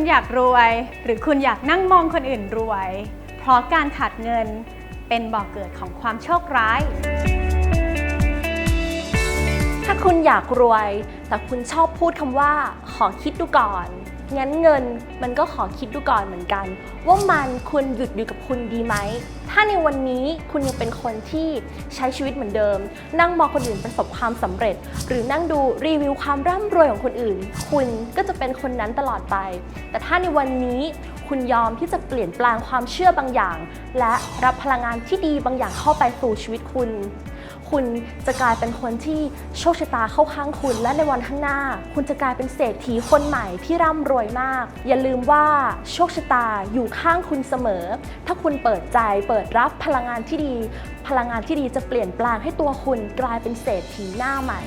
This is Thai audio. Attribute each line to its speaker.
Speaker 1: ณอยากรวย หรือคุณอยากนั่งมองคนอื่นรวย เพราะการขาดเงินเป็นบ่อกเกิดของความโชคร้าย
Speaker 2: ถ้าคุณอยากรวย แต่คุณชอบพูดคำว่า ขอคิดดูก่อน งั้นเงินมันก็ขอคิดดูก่อนเหมือนกัน ว่ามันควรหยุดอยู่กับคุณดีไหม ถ้าในวันนี้คุณยังเป็นคนที่ใช้ชีวิตเหมือนเดิม นั่งมองคนอื่นประสบความสำเร็จ หรือนั่งดูรีวิวความร่ำรวยของคนอื่น คุณก็จะเป็นคนนั้นตลอดไป แต่ถ้าในวันนี้คุณยอมที่จะเปลี่ยนแปลงความเชื่อบางอย่าง และรับพลังงานที่ดีบางอย่างเข้าไปสู่ชีวิตคุณ คุณจะกลายเป็นคนที่โชคชะตาเข้าข้างคุณ และในวันข้างหน้า คุณจะกลายเป็นเศรษฐีคนใหม่ที่ร่ำรวยมาก อย่าลืมว่าโชคชะตาอยู่ข้างคุณเสมอ ถ้าคุณเปิดใจเปิดรับพลังงานที่ดี พลังงานที่ดีจะเปลี่ยนแปลงให้ตัวคุณกลายเป็นเศรษฐีหน้าใหม่